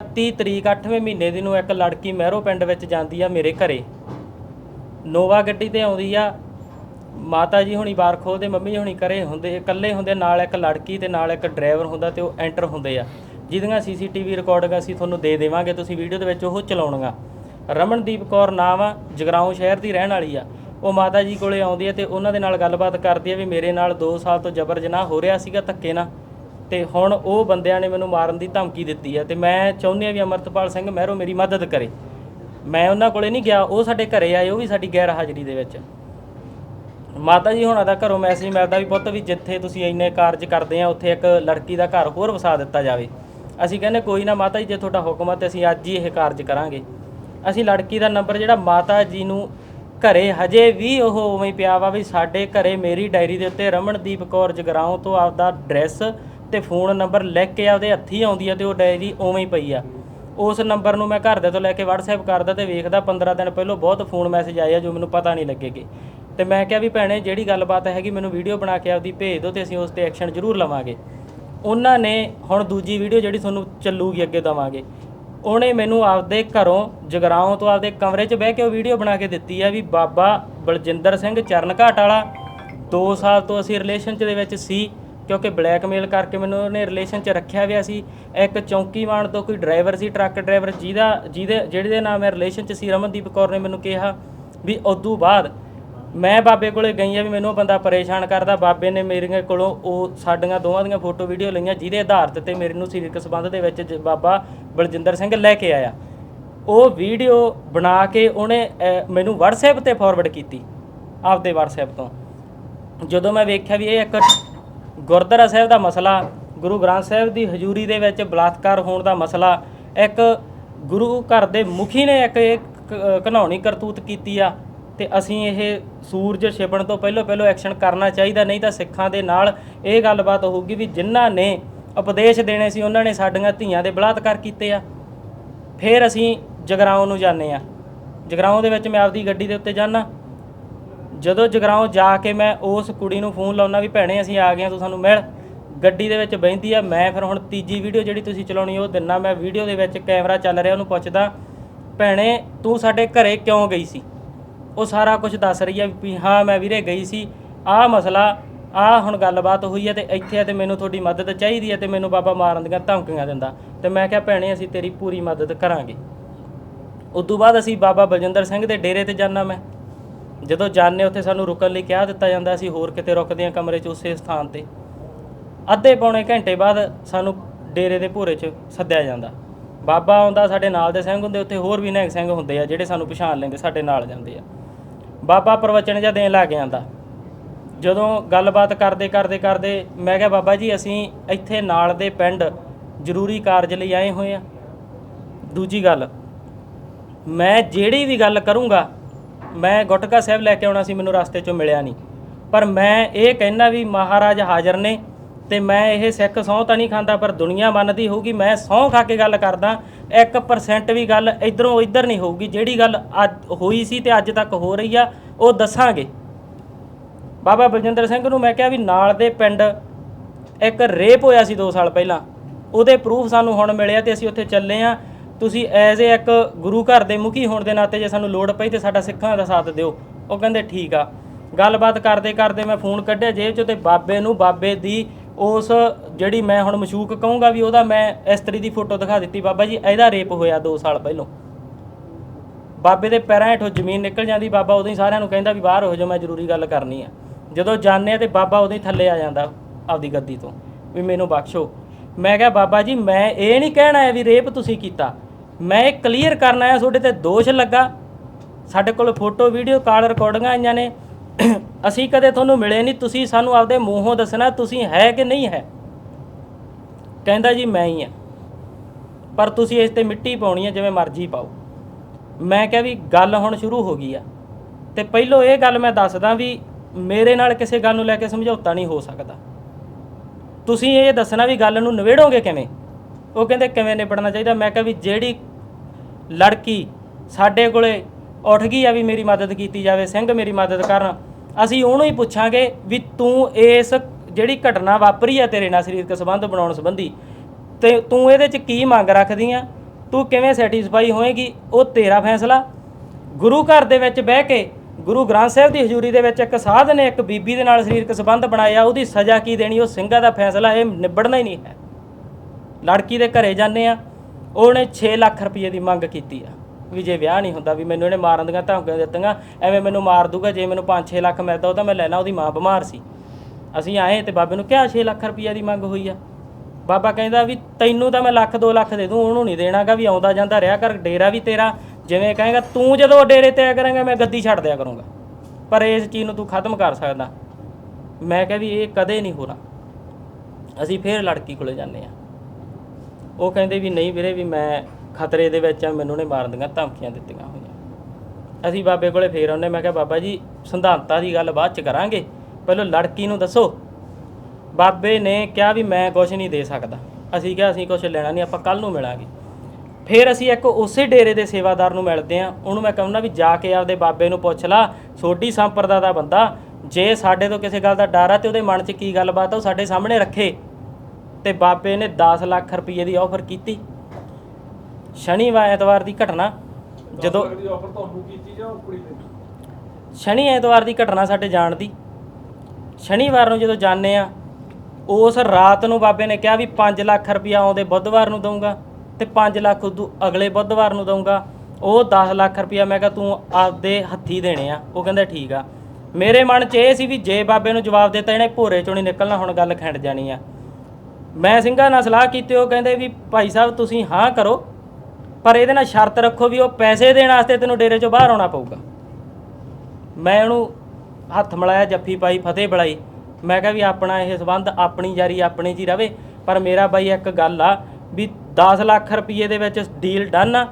30 ਤਰੀਕ 8ਵੇਂ ਮਹੀਨੇ ਦੀ ਨੂੰ ਇੱਕ ਲੜਕੀ ਮਹਿਰੋ ਪਿੰਡ ਵਿੱਚ ਜਾਂਦੀ ਆ ਮੇਰੇ ਘਰੇ। ਨੋਵਾ ਗੱਡੀ ਤੇ ਆਉਂਦੀ ਆ। ਮਾਤਾ ਜੀ ਹੁਣੀ ਬਾਰ ਖੋਲਦੇ ਮੰਮੀ ਜੀ ਹੁਣੀ ਘਰੇ ਹੁੰਦੇ, ਇਕੱਲੇ ਹੁੰਦੇ, ਨਾਲ ਇੱਕ ਲੜਕੀ ਤੇ ਨਾਲ ਇੱਕ ਡਰਾਈਵਰ ਹੁੰਦਾ ਤੇ ਉਹ ਐਂਟਰ ਹੁੰਦੇ ਆ। ਜਿਹਦੀਆਂ ਸੀਸੀਟੀਵੀ ਰਿਕਾਰਡਿੰਗ ਅਸੀਂ ਤੁਹਾਨੂੰ ਦੇ ਦੇਵਾਂਗੇ, ਤੁਸੀਂ ਵੀਡੀਓ ਦੇ ਵਿੱਚ ਉਹ ਚਲਾਉਣੀਆਂ। ਰਮਨਦੀਪ ਕੌਰ ਨਾਮ ਆ, ਜਗਰਾਉਂ ਸ਼ਹਿਰ ਦੀ ਰਹਿਣ ਵਾਲੀ ਆ। ਉਹ ਮਾਤਾ ਜੀ ਕੋਲੇ ਆਉਂਦੀ ਹੈ ਤੇ ਉਹਨਾਂ ਦੇ ਨਾਲ ਗੱਲਬਾਤ ਕਰਦੀ ਹੈ ਵੀ ਮੇਰੇ ਨਾਲ 2 ਸਾਲ ਤੋਂ ਜ਼ਬਰ ਜਨਾਹ ਹੋ ਰਿਹਾ ਸੀਗਾ, ਧੱਕੇ ਨਾਲ। ਤੇ ਹੁਣ ਉਹ ਬੰਦਿਆਂ ਨੇ ਮੈਨੂੰ ਮਾਰਨ ਦੀ ਧਮਕੀ ਦਿੱਤੀ ਹੈ ਤੇ ਮੈਂ ਚਾਹੁੰਦੀ ਹਾਂ ਵੀ ਅਮਰਤਪਾਲ ਸਿੰਘ ਮਹਿਰੋ ਮੇਰੀ ਮਦਦ ਕਰੇ। ਮੈਂ ਉਹਨਾਂ ਕੋਲੇ ਨਹੀਂ ਗਿਆ, ਉਹ ਸਾਡੇ ਘਰੇ ਆਏ, ਉਹ ਵੀ ਸਾਡੀ ਗੈਰ ਹਾਜ਼ਰੀ ਦੇ ਵਿੱਚ। ਮਾਤਾ ਜੀ ਹੁਣਾਂ ਦਾ ਘਰੋਂ ਮੈਸੇਜ ਮਿਲਦਾ ਵੀ ਪੁੱਤ ਵੀ ਜਿੱਥੇ ਤੁਸੀਂ ਇੰਨੇ ਕਾਰਜ ਕਰਦੇ ਆ, ਉੱਥੇ ਇੱਕ ਲੜਕੀ ਦਾ ਘਰ ਹੋਰ ਵਸਾ ਦਿੱਤਾ ਜਾਵੇ। ਅਸੀਂ ਕਹਿੰਦੇ ਕੋਈ ਨਾ ਮਾਤਾ ਜੀ, ਜੇ ਤੁਹਾਡਾ ਹੁਕਮ ਹੈ ਤੇ ਅਸੀਂ ਅੱਜ ਹੀ ਇਹ ਕਾਰਜ ਕਰਾਂਗੇ। ਅਸੀਂ ਲੜਕੀ ਦਾ ਨੰਬਰ ਜਿਹੜਾ ਮਾਤਾ ਜੀ ਨੂੰ ਘਰੇ ਹਜੇ ਵੀ ਉਹ ਉਵੇਂ ਪਿਆ ਵਾ ਵੀ ਸਾਡੇ ਘਰੇ ਮੇਰੀ ਡਾਇਰੀ ਦੇ ਉੱਤੇ ਰਮਨਦੀਪ ਕੌਰ ਜਗਰਾਉਂ ਤੋਂ ਆਪਦਾ ਐਡਰੈਸ ਤੇ ਫੋਨ ਨੰਬਰ ਲਿਖ ਕੇ ਆਪਦੇ ਹੱਥੀ ਆਉਂਦੀ ਆ ਤੇ ਉਹ ਡਾਇਰੀ ਉਵੇਂ ਹੀ ਪਈ ਆ। ਉਸ ਨੰਬਰ ਨੂੰ ਮੈਂ ਘਰ ਦੇ ਤੋਂ ਲੈ ਕੇ WhatsApp ਕਰਦਾ ਤੇ ਵੇਖਦਾ 15 ਦਿਨ ਪਹਿਲਾਂ ਬਹੁਤ ਫੋਨ ਮੈਸੇਜ ਆਏ ਆ ਜੋ ਮੈਨੂੰ ਪਤਾ ਨਹੀਂ ਲੱਗੇਗੇ। ਤੇ ਮੈਂ ਕਿਹਾ ਵੀ ਭੈਣੇ ਜਿਹੜੀ ਗੱਲਬਾਤ ਹੈਗੀ ਮੈਨੂੰ ਵੀਡੀਓ ਬਣਾ ਕੇ ਆਪਦੀ ਭੇਜ ਦਿਓ ਤੇ ਅਸੀਂ ਉਸ ਤੇ ਐਕਸ਼ਨ ਜ਼ਰੂਰ ਲਵਾਂਗੇ। ਉਹਨਾਂ ਨੇ ਹੁਣ ਦੂਜੀ ਵੀਡੀਓ ਜਿਹੜੀ ਤੁਹਾਨੂੰ ਚੱਲੂਗੀ ਅੱਗੇ ਦਵਾਂਗੇ। ਉਹਨੇ ਮੈਨੂੰ ਆਪਦੇ ਘਰੋਂ ਜਗਰਾਉਂ ਤੋਂ ਆਪਦੇ ਕਮਰੇ 'ਚ ਬਹਿ ਕੇ ਉਹ ਵੀਡੀਓ ਬਣਾ ਕੇ ਦਿੱਤੀ ਆ ਵੀ ਬਾਬਾ ਬਲਜਿੰਦਰ ਸਿੰਘ ਚਰਨਘਾਟ ਵਾਲਾ 2 ਸਾਲ ਤੋਂ ਅਸੀਂ ਰਿਲੇਸ਼ਨ 'ਚ ਦੇ ਵਿੱਚ ਸੀ। ਕਿਉਂਕਿ ਬਲੈਕਮੇਲ ਕਰਕੇ ਮੈਨੂੰ ਉਹਨੇ ਰਿਲੇਸ਼ਨ 'ਚ ਰੱਖਿਆ ਹੋਇਆ ਸੀ। ਇੱਕ ਚੌਂਕੀਵਾਨ ਤੋਂ ਕੋਈ ਡਰਾਈਵਰ ਸੀ, ਟਰੱਕ ਡਰਾਈਵਰ ਜਿਹਦਾ, ਜਿਹਦੇ ਜਿਹੜੇ ਦੇ ਨਾਲ ਮੈਂ ਰਿਲੇਸ਼ਨ 'ਚ ਸੀ, ਰਮਨਦੀਪ ਕੌਰ ਨੇ ਮੈਨੂੰ ਕਿਹਾ ਵੀ ਉਦੋਂ ਬਾਅਦ ਮੈਂ ਬਾਬੇ ਕੋਲੇ ਗਈ ਆ ਵੀ ਮੈਨੂੰ ਉਹ ਬੰਦਾ ਪਰੇਸ਼ਾਨ ਕਰਦਾ। ਬਾਬੇ ਨੇ ਮੇਰੇ ਕੋਲੋਂ ਉਹ ਸਾਡੀਆਂ ਦੋਵਾਂ ਦੀਆਂ ਫੋਟੋ ਵੀਡੀਓ ਲਈਆਂ, ਜਿਹਦੇ ਆਧਾਰ ਤੇ ਮੇਰੇ ਨੂੰ ਸਰੀਰਕ ਸੰਬੰਧ ਦੇ ਵਿੱਚ ਜ- ਬਾਬਾ ਬਲਜਿੰਦਰ ਸਿੰਘ ਲੈ ਕੇ ਆਇਆ। ਉਹ ਵੀਡੀਓ ਬਣਾ ਕੇ ਉਹਨੇ ਮੈਨੂੰ WhatsApp ਤੇ ਫਾਰਵਰਡ ਕੀਤੀ, ਆਪਦੇ WhatsApp ਤੋਂ। ਜਦੋਂ ਮੈਂ ਵੇਖਿਆ ਵੀ ਇਹ ਇੱਕ ਗੁਰਦੁਆਰਾ ਸਾਹਿਬ ਦਾ ਮਸਲਾ, ਗੁਰੂ ਗ੍ਰੰਥ ਸਾਹਿਬ ਦੀ ਹਜ਼ੂਰੀ ਦੇ ਵਿੱਚ ਬਲਾਤਕਾਰ ਹੋਣ ਦਾ ਮਸਲਾ, ਇੱਕ ਗੁਰੂ ਘਰ ਦੇ ਮੁਖੀ ਨੇ ਇੱਕ ਇਹ ਕ- ਕਰਤੂਤ ਕੀਤੀ ਆ ਤੇ ਅਸੀਂ ਇਹ ਸੂਰਜ ਛਿਪਣ ਤੋਂ ਪਹਿਲਾਂ ਪਹਿਲਾਂ ਐਕਸ਼ਨ ਕਰਨਾ ਚਾਹੀਦਾ, ਨਹੀਂ ਤਾਂ ਸਿੱਖਾਂ ਦੇ ਨਾਲ ਇਹ ਗੱਲਬਾਤ ਹੋਊਗੀ ਵੀ ਜਿਨ੍ਹਾਂ ਨੇ ਉਪਦੇਸ਼ ਦੇਣੇ ਸੀ, ਉਹਨਾਂ ਨੇ ਸਾਡੀਆਂ ਧੀਆਂ ਦੇ ਬਲਾਤਕਾਰ ਕੀਤੇ ਆ। ਫਿਰ ਅਸੀਂ ਜਗਰਾਉਂ ਨੂੰ ਜਾਂਦੇ ਆ। ਜਗਰਾਉਂ ਦੇ ਵਿੱਚ ਮੈਂ ਆਪਦੀ ਗੱਡੀ ਦੇ ਉੱਤੇ ਜਾਣਾ ਜਦੋਂ ਜਗਰਾਉਂ ਜਾ ਕੇ ਮੈਂ ਉਸ ਕੁੜੀ ਨੂੰ ਫੋਨ ਲਾਉਣਾ ਵੀ ਭੈਣੇ ਅਸੀਂ ਆ ਗਏ ਹਾਂ, ਤੂੰ ਸਾਨੂੰ ਮਿਲ। ਗੱਡੀ ਦੇ ਵਿੱਚ ਬਹਿੰਦੀ ਆ, ਮੈਂ ਫਿਰ ਹੁਣ ਤੀਜੀ ਵੀਡੀਓ ਜਿਹੜੀ ਤੁਸੀਂ ਚਲਾਉਣੀ ਉਹ ਦਿਨਾ ਮੈਂ। ਵੀਡੀਓ ਦੇ ਵਿੱਚ ਕੈਮਰਾ ਚੱਲ ਰਿਹਾ, ਉਹਨੂੰ ਪੁੱਛਦਾ, ਭੈਣੇ, ਤੂੰ ਸਾਡੇ ਘਰੇ ਕਿਉਂ ਗਈ ਸੀ? ਉਹ ਸਾਰਾ ਕੁਝ ਦੱਸ ਰਹੀ ਆ ਵੀ ਹਾਂ, ਮੈਂ ਵੀਰੇ ਗਈ ਸੀ। ਆਹ ਮਸਲਾ, ਆਹ ਹੁਣ ਗੱਲਬਾਤ ਹੋਈ ਹੈ ਤੇ ਇੱਥੇ ਆ ਤੇ ਮੈਨੂੰ ਤੁਹਾਡੀ ਮਦਦ ਚਾਹੀਦੀ ਹੈ ਤੇ ਮੈਨੂੰ ਬਾਬਾ ਮਾਰਨ ਦੀਆਂ ਧਮਕੀਆਂ ਦਿੰਦਾ। ਤੇ ਮੈਂ ਕਿਹਾ, ਭੈਣੇ, ਅਸੀਂ ਤੇਰੀ ਪੂਰੀ ਮਦਦ ਕਰਾਂਗੇ। ਉਦੋਂ ਬਾਅਦ ਅਸੀਂ ਬਾਬਾ ਬਲਜਿੰਦਰ ਸਿੰਘ ਦੇ ਡੇਰੇ ਤੇ ਜਾਣਾ ਮੈਂ। ਜਦੋਂ ਜਾਣੇ ਉੱਥੇ ਸਾਨੂੰ ਰੁਕਣ ਲਈ ਕਿਹਾ, ਦਿੱਤਾ ਜਾਂਦਾ ਅਸੀਂ ਹੋਰ ਕਿਤੇ ਰੁਕਦੇ ਹਾਂ ਕਮਰੇ 'ਚ ਉਸੇ ਸਥਾਨ ਤੇ। ਅੱਧੇ ਪੌਣੇ ਘੰਟੇ ਬਾਅਦ ਸਾਨੂੰ ਡੇਰੇ ਦੇ ਭੋਰੇ 'ਚ ਸੱਦਿਆ ਜਾਂਦਾ। ਬਾਬਾ ਆਉਂਦਾ ਸਾਡੇ ਨਾਲ ਦੇ ਸਿੰਘ ਹੁੰਦੇ, ਉੱਥੇ ਹੋਰ ਵੀ ਨਿਹੰਗ ਸਿੰਘ ਹੁੰਦੇ ਆ, ਜਿਹੜੇ ਸਾਨੂੰ ਪਛਾਣ ਲੈਂਦੇ, ਸਾਡੇ ਨਾਲ ਜਾਂਦੇ ਆ। ਬਾਬਾ ਪ੍ਰਵਚਨ ਜਾਂ ਦੇਣ ਲੱਗ ਜਾਂਦਾ। ਜਦੋਂ ਗੱਲਬਾਤ ਕਰਦੇ ਕਰਦੇ ਕਰਦੇ ਮੈਂ ਕਿਹਾ, ਬਾਬਾ ਜੀ, ਅਸੀਂ ਇੱਥੇ ਨਾਲ ਦੇ ਪਿੰਡ ਜ਼ਰੂਰੀ ਕਾਰਜ ਲਈ ਆਏ ਹੋਏ ਆ। ਦੂਜੀ ਗੱਲ, ਮੈਂ ਜਿਹੜੀ ਵੀ ਗੱਲ ਕਰੂੰਗਾ ਮੈਂ ਗੁਟਕਾ ਸਾਹਿਬ ਲੈ ਕੇ ਆਉਣਾ ਸੀ, ਮੈਨੂੰ ਰਸਤੇ 'ਚੋਂ ਮਿਲਿਆ ਨਹੀਂ। ਪਰ ਮੈਂ ਇਹ ਕਹਿਣਾ ਵੀ ਮਹਾਰਾਜ ਹਾਜ਼ਰ ਨੇ ਤੇ ਮੈਂ ਇਹ ਸਿੱਖ ਸਹੁੰ ਤਾਂ ਨਹੀਂ ਖਾਂਦਾ, ਪਰ ਦੁਨੀਆ ਮੰਨਦੀ ਹੋਊਗੀ, ਮੈਂ ਸਹੁੰ ਖਾ ਕੇ ਗੱਲ ਕਰਦਾ 1% ਵੀ ਗੱਲ ਇਧਰੋਂ ਇੱਧਰ ਨਹੀਂ ਹੋਊਗੀ, ਜਿਹੜੀ ਗੱਲ ਅੱਜ ਹੋਈ ਸੀ ਤੇ ਅੱਜ ਤੱਕ ਹੋ ਰਹੀ ਆ, ਉਹ ਦੱਸਾਂਗੇ। ਬਾਬਾ ਬਲਜਿੰਦਰ ਸਿੰਘ ਨੂੰ ਮੈਂ ਕਿਹਾ ਵੀ ਨਾਲ ਦੇ ਪਿੰਡ ਇੱਕ ਰੇਪ ਹੋਇਆ ਸੀ 2 ਸਾਲ ਪਹਿਲਾਂ, ਉਹਦੇ ਪ੍ਰੂਫ ਸਾਨੂੰ ਹੁਣ ਮਿਲਿਆ ਤੇ ਅਸੀਂ ਉੱਥੇ ਚੱਲੇ ਆ। ਤੁਸੀਂ ਐਜ਼ ਏ ਇੱਕ ਗੁਰੂ ਘਰ ਦੇ ਮੁਖੀ ਹੋਣ ਦੇ ਨਾਤੇ ਜੇ ਸਾਨੂੰ ਲੋੜ ਪਈ ਤੇ ਸਾਡਾ ਸਿੱਖਾਂ ਦਾ ਸਾਥ ਦਿਓ। ਉਹ ਕਹਿੰਦੇ ਠੀਕ ਆ। ਗੱਲਬਾਤ ਕਰਦੇ ਕਰਦੇ ਮੈਂ ਫੋਨ ਕੱਢਿਆ ਜੇਬ ਚੋਂ ਤੇ ਬਾਬੇ ਨੂੰ ਬਾਬੇ ਦੀ ਉਸ ਜਿਹੜੀ ਮੈਂ ਹੁਣ ਮਸ਼ੂਕ ਕਹੂੰਗਾ ਵੀ ਉਹਦਾ ਮੈਂ ਇਸਤਰੀ ਦੀ ਫੋਟੋ ਦਿਖਾ ਦਿੱਤੀ। ਬਾਬਾ ਜੀ, ਇਹਦਾ ਰੇਪ ਹੋਇਆ 2 ਸਾਲ ਪਹਿਲਾਂ। ਬਾਬੇ ਦੇ ਪੈਰਾਂ ਹੇਠੋਂ ਜ਼ਮੀਨ ਨਿਕਲ ਜਾਂਦੀ। ਬਾਬਾ ਉਦੋਂ ਹੀ ਸਾਰਿਆਂ ਨੂੰ ਕਹਿੰਦਾ ਵੀ ਬਾਹਰ ਹੋ ਜਾਓ, ਮੈਂ ਜ਼ਰੂਰੀ ਗੱਲ ਕਰਨੀ ਆ। ਜਦੋਂ ਜਾਂਦੇ ਆ ਤੇ ਬਾਬਾ ਉਦੋਂ ਹੀ ਥੱਲੇ ਆ ਜਾਂਦਾ ਆਪਦੀ ਗੱਦੀ ਤੋਂ ਵੀ ਮੈਨੂੰ ਬਖਸ਼ੋ। ਮੈਂ ਕਿਹਾ, ਬਾਬਾ ਜੀ, ਮੈਂ ਇਹ ਨਹੀਂ ਕਹਿਣਾ ਹੈ ਵੀ ਰੇਪ ਤੁਸੀਂ ਕੀਤਾ। ਮੈਂ ਇਹ ਕਲੀਅਰ ਕਰਨਾ ਹੈ ਤੁਹਾਡੇ ਤੇ ਦੋਸ਼ ਲੱਗਾ। ਸਾਡੇ ਕੋਲ ਫੋਟੋ ਵੀਡੀਓ ਕਾਲ ਰਿਕਾਰਡਿੰਗਾਂ ਆਈਆਂ ਨੇ। ਅਸੀਂ ਕਦੇ ਤੁਹਾਨੂੰ ਮਿਲੇ ਨਹੀਂ, ਤੁਸੀਂ ਸਾਨੂੰ ਆਪਦੇ ਮੂੰਹੋਂ ਦੱਸਣਾ, ਤੁਸੀਂ ਹੈ ਕਿ ਨਹੀਂ ਹੈ। ਕਹਿੰਦਾ ਜੀ, ਮੈਂ ਹੀ ਆ ਪਰ ਤੁਸੀਂ ਇਸ ਤੇ ਮਿੱਟੀ ਪਾਉਣੀ ਹੈ ਜਿਵੇਂ ਮਰਜ਼ੀ ਪਾਓ। ਮੈਂ ਕਿਹਾ ਵੀ ਗੱਲ ਹੁਣ ਸ਼ੁਰੂ ਹੋ ਗਈ ਆ। ਤੇ ਪਹਿਲੋਂ ਇਹ ਗੱਲ ਮੈਂ ਦੱਸਦਾ ਵੀ ਮੇਰੇ ਨਾਲ ਕਿਸੇ ਗੱਲ ਨੂੰ ਲੈ ਕੇ ਸਮਝੌਤਾ ਨਹੀਂ ਹੋ ਸਕਦਾ। ਤੁਸੀਂ ਇਹ ਦੱਸਣਾ ਵੀ ਗੱਲ ਨੂੰ ਨਿਬੇੜੋਗੇ ਕਿਵੇਂ? ਉਹ ਕਹਿੰਦੇ ਕਿਵੇਂ ਨਿਬੜਨਾ ਚਾਹੀਦਾ? ਮੈਂ ਕਿਹਾ ਵੀ ਜਿਹੜੀ ਲੜਕੀ ਸਾਡੇ ਕੋਲੇ ਉੱਠ ਗਈ ਆ ਵੀ ਮੇਰੀ ਮਦਦ ਕੀਤੀ ਜਾਵੇ, ਸਿੰਘ ਮੇਰੀ ਮਦਦ ਕਰਨ। ਅਸੀਂ ਉਹਨੂੰ ਹੀ ਪੁੱਛਾਂਗੇ ਵੀ ਤੂੰ ਇਸ ਜਿਹੜੀ ਘਟਨਾ ਵਾਪਰੀ ਆ ਤੇਰੇ ਨਾਲ ਸਰੀਰਕ ਸੰਬੰਧ ਬਣਾਉਣ ਸੰਬੰਧੀ, ਤੇ ਤੂੰ ਇਹਦੇ ਚ ਕੀ ਮੰਗ ਰੱਖਦੀ ਆ? ਤੂੰ ਕਿਵੇਂ ਸੈਟੀਸਫਾਈ ਹੋਏਗੀ? ਉਹ ਤੇਰਾ ਫੈਸਲਾ। ਗੁਰੂ ਘਰ ਦੇ ਵਿੱਚ ਬਹਿ ਕੇ ਗੁਰੂ ਗ੍ਰੰਥ ਸਾਹਿਬ ਦੀ ਹਜ਼ੂਰੀ ਦੇ ਵਿੱਚ ਇੱਕ ਸਾਧ ਨੇ ਇੱਕ ਬੀਬੀ ਦੇ ਨਾਲ ਸਰੀਰਕ ਸੰਬੰਧ ਬਣਾਇਆ, ਉਹਦੀ ਸਜ਼ਾ ਕੀ ਦੇਣੀ, ਉਹ ਸਿੰਘਾਂ ਦਾ ਫੈਸਲਾ, ਇਹ ਨਿਬੜਨਾ ਹੀ ਨਹੀਂ ਹੈ। ਲੜਕੀ ਦੇ ਘਰੇ ਜਾਂਦੇ ਆ ਉਹਨੇ 6 ਲੱਖ ਰੁਪਏ ਦੀ ਮੰਗ ਕੀਤੀ ਆ, ਵੀ ਜੇ ਵਿਆਹ ਨਹੀਂ ਹੁੰਦਾ, ਵੀ ਮੈਨੂੰ ਇਹਨੇ ਮਾਰਨ ਦੀਆਂ ਧਮਕੀਆਂ ਦਿੱਤੀਆਂ, ਐਵੇਂ ਮੈਨੂੰ ਮਾਰ ਦੂਗਾ, ਜੇ ਮੈਨੂੰ 5-6 ਲੱਖ ਮਿਲਦਾ, ਉਹ ਤਾਂ ਮੈਂ ਲੈ ਲਾਂ, ਉਹਦੀ ਮਾਂ ਬਿਮਾਰ ਸੀ। ਅਸੀਂ ਆਏ ਤੇ ਬਾਬੇ ਨੂੰ ਕਿਹਾ 6 ਲੱਖ ਰੁਪਏ ਦੀ ਮੰਗ ਹੋਈ ਆ। ਬਾਬਾ ਕਹਿੰਦਾ ਵੀ ਤੈਨੂੰ ਤਾਂ ਮੈਂ ਲੱਖ 2 ਲੱਖ ਦੇ ਦੂੰ, ਉਹਨੂੰ ਨਹੀਂ ਦੇਣਾਗਾ ਵੀ ਆਉਂਦਾ ਜਾਂਦਾ, ਰਿਹਾ ਕਰ, ਡੇਰਾ ਵੀ ਤੇਰਾ। ਜਿਵੇਂ ਕਹੇਗਾ, ਤੂੰ ਜਦੋਂ ਡੇਰੇ ਤੇ ਆਇਆ ਕਰਾਂਗਾ, ਮੈਂ ਗੱਦੀ ਛੱਡ ਦਿਆ ਕਰੂੰਗਾ। ਪਰ ਇਸ ਚੀਜ਼ ਨੂੰ ਤੂੰ ਖਤਮ ਕਰ ਸਕਦਾ। ਮੈਂ ਕਿਹਾ ਵੀ ਇਹ ਕਦੇ ਨਹੀਂ ਹੋਣਾ। ਅਸੀਂ ਫੇਰ ਲੜਕੀ ਕੋਲੇ ਜਾਂਦੇ ਆ ਉਹ ਕਹਿੰਦੇ ਵੀ ਨਹੀਂ ਵੀਰੇ ਵੀ ਮੈਂ ਖਤਰੇ ਦੇ ਵਿੱਚ ਆ, ਮੈਨੂੰ ਨੇ ਮਾਰਨ ਦੀਆਂ ਧਮਕੀਆਂ ਦਿੱਤੀਆਂ ਹੋਈਆਂ। ਅਸੀਂ ਬਾਬੇ ਕੋਲੇ ਫੇਰ ਆਉਂਦੇ, ਮੈਂ ਕਿਹਾ, ਬਾਬਾ ਜੀ, ਸੰਧਾਂਤਾ ਦੀ ਗੱਲ ਬਾਅਦ ਚ ਕਰਾਂਗੇ। ਪਹਿਲਾਂ ਲੜਕੀ ਨੂੰ ਦੱਸੋ। ਬਾਬੇ ਨੇ ਕਿਹਾ ਵੀ ਮੈਂ ਕੁਝ ਨਹੀਂ ਦੇ ਸਕਦਾ। ਅਸੀਂ ਕਿਹਾ, ਅਸੀਂ ਕੁਝ ਲੈਣਾ ਨਹੀਂ, ਆਪਾਂ ਕੱਲ ਨੂੰ ਮਿਲਾਂਗੇ। ਫਿਰ ਅਸੀਂ ਇੱਕ ਉਸੇ ਡੇਰੇ ਦੇ ਸੇਵਾਦਾਰ ਨੂੰ ਮਿਲਦੇ ਆ ਉਹਨੂੰ ਮੈਂ ਕਹਿੰਦਾ ਵੀ ਜਾ ਕੇ ਆਪਦੇ ਬਾਬੇ ਨੂੰ ਪੁੱਛ ਲਾ, ਸੋਢੀ ਸੰਪਰਦਾ ਦਾ ਬੰਦਾ, ਜੇ ਸਾਡੇ ਤੋਂ ਕਿਸੇ ਗੱਲ ਦਾ ਡਰ ਆ ਤੇ ਉਹਦੇ ਮਨ 'ਚ ਕੀ ਗੱਲਬਾਤ ਆ, ਉਹ ਸਾਡੇ ਸਾਹਮਣੇ ਰੱਖੇ। ਤੇ ਬਾਬੇ ਨੇ 10 ਲੱਖ ਰੁਪਏ ਦੀ ਆਫਰ ਕੀਤੀ। ਸ਼ਨੀਵਾਰ ਐਤਵਾਰ ਦੀ ਘਟਨਾ ਜਦੋਂ ਦੀ ਆਫਰ ਤੁਹਾਨੂੰ ਕੀਤੀ ਜਾਂ ਉਹ ਕੁੜੀ ਨੇ? ਸ਼ਨੀ ਐਤਵਾਰ ਦੀ ਘਟਨਾ ਸਾਡੇ ਜਾਣ ਦੀ। ਸ਼ਨੀਵਾਰ ਨੂੰ ਜਦੋਂ ਜਾਂਦੇ ਆ ਉਸ ਰਾਤ ਨੂੰ ਬਾਬੇ ਨੇ ਕਿਹਾ ਵੀ 5 ਲੱਖ ਰੁਪਇਆ ਆਉਂਦੇ ਬੁੱਧਵਾਰ ਨੂੰ ਦਊਂਗਾ ਤੇ 5 ਲੱਖ ਉਦੋਂ ਅਗਲੇ ਬੁੱਧਵਾਰ ਨੂੰ ਦਊਂਗਾ। ਉਹ 10 ਲੱਖ ਰੁਪਇਆ ਮੈਂ ਕਿਹਾ ਤੂੰ ਆਪਦੇ ਹੱਥੀ ਦੇਣੇ ਆ। ਉਹ ਕਹਿੰਦਾ ਠੀਕ ਆ। ਮੇਰੇ ਮਨ 'ਚ ਇਹ ਸੀ ਵੀ ਜੇ ਬਾਬੇ ਨੂੰ ਜਵਾਬ ਦਿੱਤਾ ਇਹਨੇ ਭੋਰੇ ਚੋਂ ਨਹੀਂ ਨਿਕਲਣਾ ਹੁਣ ਗੱਲ ਖਿੰਡ ਜਾਣੀ ਆ। ਮੈਂ ਸਿੰਘਾਂ ਨਾਲ ਸਲਾਹ ਕੀਤੀ, ਉਹ ਕਹਿੰਦੇ ਵੀ ਭਾਈ ਸਾਹਿਬ ਤੁਸੀਂ ਹਾਂ ਕਰੋ, ਪਰ ਇਹਦੇ ਨਾਲ ਸ਼ਰਤ ਰੱਖੋ ਵੀ ਉਹ ਪੈਸੇ ਦੇਣ ਵਾਸਤੇ ਤੈਨੂੰ ਡੇਰੇ ਚੋਂ ਬਾਹਰ ਆਉਣਾ ਪਊਗਾ। ਮੈਂ ਉਹਨੂੰ ਹੱਥ ਮਿਲਾਇਆ, ਜੱਫੀ ਪਾਈ, ਫਤਿਹ ਬੁਲਾਈ। ਮੈਂ ਕਿਹਾ ਵੀ ਆਪਣਾ ਇਹ ਸਬੰਧ ਆਪਣੀ ਜਾਰੀ ਆਪਣੇ 'ਚ ਹੀ ਰਵੇ, ਪਰ ਮੇਰਾ ਬਾਈ ਇੱਕ ਗੱਲ ਆ ਵੀ 10 ਲੱਖ ਰੁਪਏ ਦੇ ਵਿੱਚ ਡੀਲ ਡਨ ਆ।